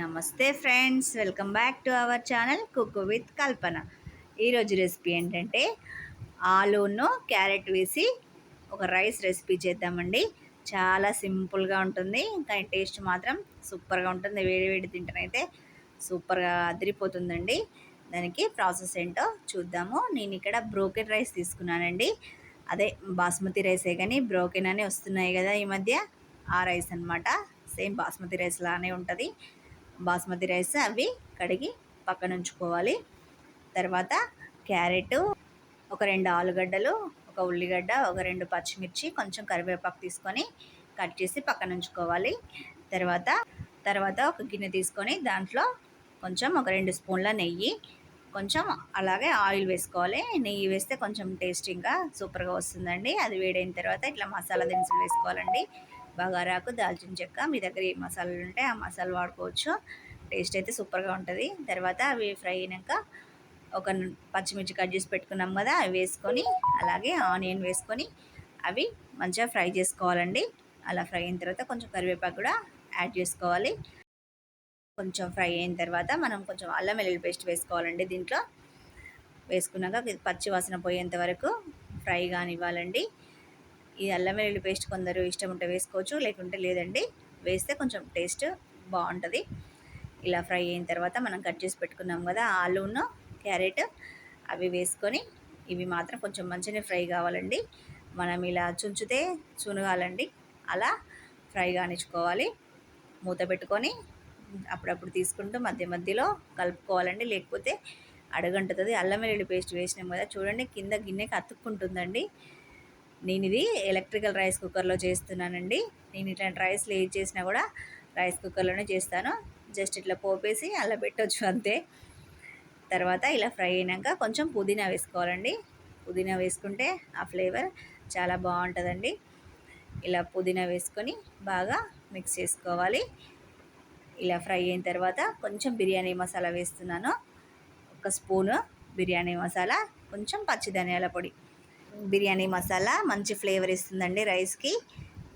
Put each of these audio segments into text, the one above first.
నమస్తే friends welcome back to our channel cook with Kalpana. ఈరోజు recipe ఏంటంటే ఆలూను carrot వేసి ఒక రైస్ రెసిపీ చేద్దామండి. చాలా సింపుల్గా ఉంటుంది. కానీ టేస్ట్ మాత్రం సూపర్గా ఉంటుంది. వేడి వేడి తింటనైతే సూపర్గా అదిరిపోతుందండి. దానికి ప్రాసెస్ ఏంటో చూద్దాము. నేను ఇక్కడ బ్రోకెన్ రైస్ తీసుకున్నానండి. అదే బాస్మతి రైసే కానీ బ్రోకెన్ అని వస్తున్నాయి కదా ఈ మధ్య. ఆ రైస్ అనమాట సేమ్ బాస్మతి రైస్ లానే ఉంటుంది. బాస్మతి రైస్ అవి కడిగి పక్కన ఉంచుకోవాలి తర్వాత క్యారెట్ ఒక రెండు ఆలుగడ్డలు ఒక ఉల్లిగడ్డ ఒక రెండు పచ్చిమిర్చి కొంచెం కరివేపాకు తీసుకొని కట్ చేసి పక్కన ఉంచుకోవాలి తర్వాత తర్వాత ఒక గిన్నె తీసుకొని దాంట్లో కొంచెం ఒక రెండు స్పూన్ల నెయ్యి కొంచెం అలాగే ఆయిల్ వేసుకోవాలి. నెయ్యి వేస్తే కొంచెం టేస్టింగ్గా సూపర్గా వస్తుందండి. అది వేడైన తర్వాత ఇట్లా మసాలా దినుసులు వేసుకోవాలండి. బగారాకు దాల్చిన చెక్క మీ దగ్గర ఏ మసాలాలు ఉంటే ఆ మసాలా వాడుకోవచ్చు. టేస్ట్ అయితే సూపర్గా ఉంటుంది. తర్వాత అవి ఫ్రై అయినాక ఒక పచ్చిమిర్చి కట్ చేసి పెట్టుకున్నాం కదా అవి వేసుకొని అలాగే ఆనియన్ వేసుకొని అవి మంచిగా ఫ్రై చేసుకోవాలండి. అలా ఫ్రై అయిన తర్వాత కొంచెం కరివేపాకు కూడా యాడ్ చేసుకోవాలి. కొంచెం ఫ్రై అయిన తర్వాత మనం కొంచెం అల్లం వెల్లుల్లి పేస్ట్ వేసుకోవాలండి దీంట్లో. వేసుకున్నాక పచ్చి వాసన పోయేంత వరకు ఫ్రై కానివ్వాలండి. ఈ అల్లం వెల్లుల్లి పేస్ట్ కొందరు ఇష్టం ఉంటే వేసుకోవచ్చు లేకుంటే లేదండి. వేస్తే కొంచెం టేస్ట్ బాగుంటుంది. ఇలా ఫ్రై అయిన తర్వాత మనం కట్ చేసి పెట్టుకున్నాం కదా ఆలూను క్యారెట్ అవి వేసుకొని ఇవి మాత్రం కొంచెం మంచిగా ఫ్రై కావాలండి. మనం ఇలా చుంచితే చునగాలండి. అలా ఫ్రై కానిచ్చుకోవాలి. మూత పెట్టుకొని అప్పుడప్పుడు తీసుకుంటూ మధ్య మధ్యలో కలుపుకోవాలండి. లేకపోతే అడగంటుతుంది. అల్లం వెల్లుల్లి పేస్ట్ వేసినాం కదా చూడండి కింద గిన్నెకి అతుక్కుంటుందండి. నేను ఇది ఎలక్ట్రికల్ రైస్ కుక్కర్లో చేస్తున్నానండి. నేను ఇట్లాంటి రైస్లు ఏది చేసినా కూడా రైస్ కుక్కర్లోనే చేస్తాను. జస్ట్ ఇట్లా పోపేసి అలా పెట్టవచ్చు అంతే. తర్వాత ఇలా ఫ్రై అయినాక కొంచెం పుదీనా వేసుకోవాలండి. పుదీనా వేసుకుంటే ఆ ఫ్లేవర్ చాలా బాగుంటుందండి. ఇలా పుదీనా వేసుకొని బాగా మిక్స్ చేసుకోవాలి. ఇలా ఫ్రై అయిన తర్వాత కొంచెం బిర్యానీ మసాలా వేస్తున్నాను. ఒక స్పూను బిర్యానీ మసాలా కొంచెం పచ్చి ధనియాల పొడి. బిర్యానీ మసాలా మంచి ఫ్లేవర్ ఇస్తుందండి రైస్కి.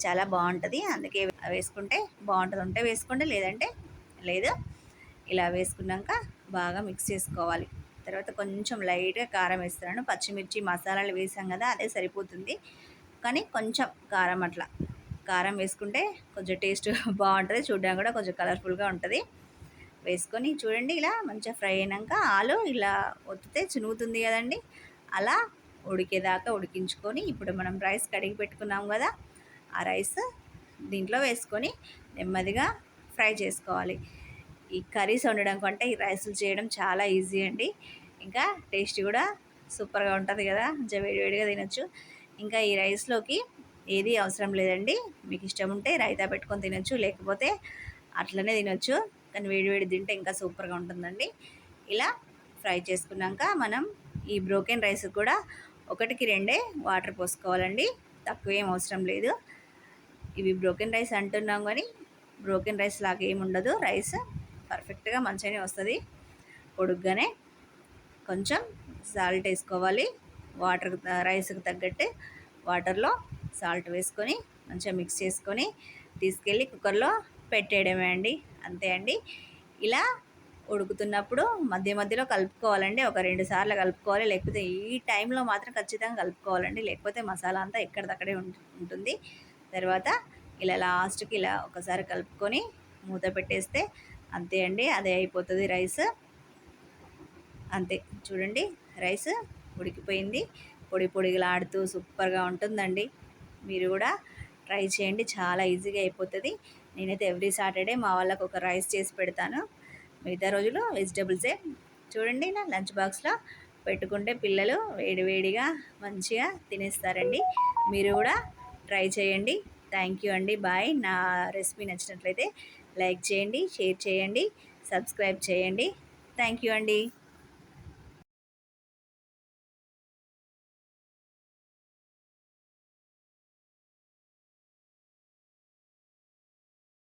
చాలా బాగుంటుంది. అందుకే వేసుకుంటే బాగుంటుంది. ఉంటే వేసుకోండి లేదంటే లేదు. ఇలా వేసుకున్నాక బాగా మిక్స్ చేసుకోవాలి. తర్వాత కొంచెం లైట్గా కారం వేస్తున్నాను. పచ్చిమిర్చి మసాలాలు వేసాం కదా అదే సరిపోతుంది. కానీ కొంచెం కారం అట్లా. కారం వేసుకుంటే కొంచెం టేస్ట్ బాగుంటుంది. చూడడానికి కూడా కొంచెం కలర్ఫుల్గా ఉంటుంది. వేసుకొని చూడండి ఇలా మంచిగా ఫ్రై అయినాక ఆలు ఇలా ఒత్తితే చినుగుతుంది కదండి. అలా ఉడికేదాకా ఉడికించుకొని ఇప్పుడు మనం రైస్ కడిగి పెట్టుకున్నాం కదా ఆ రైస్ దీంట్లో వేసుకొని నెమ్మదిగా ఫ్రై చేసుకోవాలి. ఈ కర్రీస్ వండడం కంటే ఈ రైస్లు చేయడం చాలా ఈజీ అండి. ఇంకా టేస్ట్ కూడా సూపర్గా ఉంటుంది కదా కొంచెం వేడివేడిగా తినొచ్చు. ఇంకా ఈ రైస్లోకి ఏది అవసరం లేదండి. మీకు ఇష్టం ఉంటే రైతా పెట్టుకొని తినొచ్చు లేకపోతే అట్లనే తినొచ్చు. కానీ వేడివేడి తింటే ఇంకా సూపర్గా ఉంటుందండి. ఇలా ఫ్రై చేసుకున్నాక మనం ఈ బ్రోకెన్ రైస్ కూడా ఒకటికి రెండే వాటర్ పోసుకోవాలండి. తక్కువ ఏం అవసరం లేదు. ఇవి బ్రోకెన్ రైస్ అంటున్నాం కానీ బ్రోకెన్ రైస్ లాగా ఏమి ఉండదు. రైస్ పర్ఫెక్ట్గా మంచిగానే వస్తుంది. పొడుగ్గానే కొంచెం సాల్ట్ వేసుకోవాలి. వాటర్ రైస్కి తగ్గట్టు వాటర్లో సాల్ట్ వేసుకొని మంచిగా మిక్స్ చేసుకొని తీసుకెళ్ళి కుక్కర్లో పెట్టేయడమే అండి. అంతే అండి. ఇలా ఉడుకుతున్నప్పుడు మధ్య మధ్యలో కలుపుకోవాలండి. ఒక రెండు సార్లు కలుపుకోవాలి. లేకపోతే ఈ టైంలో మాత్రం ఖచ్చితంగా కలుపుకోవాలండి. లేకపోతే మసాలా అంతా ఎక్కడిదక్కడే ఉంటుంది. తర్వాత ఇలా లాస్ట్కి ఇలా ఒకసారి కలుపుకొని మూత పెట్టేస్తే అంతే అండి. అదే అయిపోతుంది రైస్. అంతే. చూడండి రైస్ ఉడికిపోయింది. పొడి పొడిగలాడుతూ సూపర్గా ఉంటుందండి. మీరు కూడా ట్రై చేయండి. చాలా ఈజీగా అయిపోతుంది. నేనైతే ఎవ్రీ సాటర్డే మా వాళ్ళకు ఒక రైస్ చేసి పెడతాను. మిగతా రోజులు వెజిటబుల్సే చూడండి నా లంచ్ బాక్స్లో పెట్టుకుంటే పిల్లలు వేడివేడిగా మంచిగా తినేస్తారండి. మీరు కూడా ట్రై చేయండి. థ్యాంక్ యూ అండి. బాయ్. నా రెసిపీ నచ్చినట్లయితే లైక్ చేయండి షేర్ చేయండి సబ్స్క్రైబ్ చేయండి. థ్యాంక్ యూ అండి.